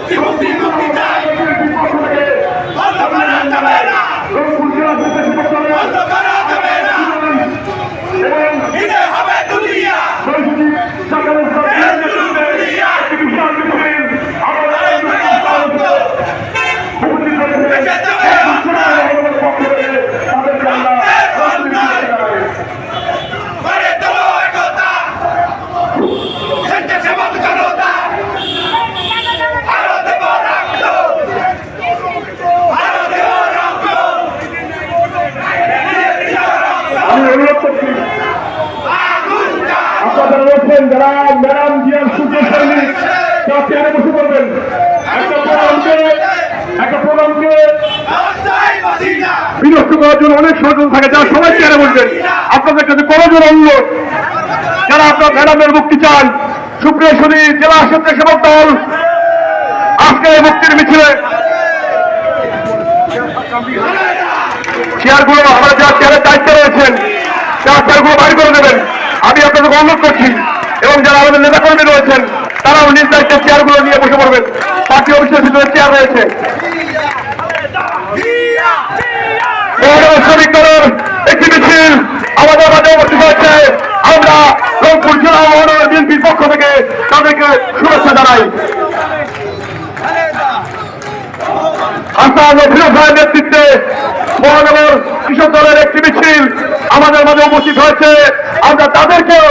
মুখ্যমন্ত্রী অনুরোধ করছি করার জন্য অনেক ষড়যন্ত্র থাকে যারা সবাই চেয়ারে বসবেন আপনাদের কাছে করজোর অনুরোধ যারা আপনার ম্যাডামের মুক্তি চান সুপ্রিয় শরীর জেলা স্বেচ্ছাসেবক দল আজকে এই মুক্তির মিছিলে চেয়ারগুলো আমরা যারা চেয়ারের দায়িত্বে রয়েছেন চেয়ারগুলো বাড়ি করে দেবেন। আমি আপনাদের অনুরোধ করছি, এবং যারা আমাদের নেতাকর্মী রয়েছেন, তারাও নিজ দায়িত্বে চেয়ারগুলো নিয়ে বসে পড়বেন। পার্টি অফিসের ভিতরে চেয়ার রয়েছে। আমরা শুভেচ্ছা জানাই। নেতৃত্বে মহানগর কৃষক দলের একটি মিছিল আমাদের মাঝে উপস্থিত হয়েছে। আমরা তাদেরকেও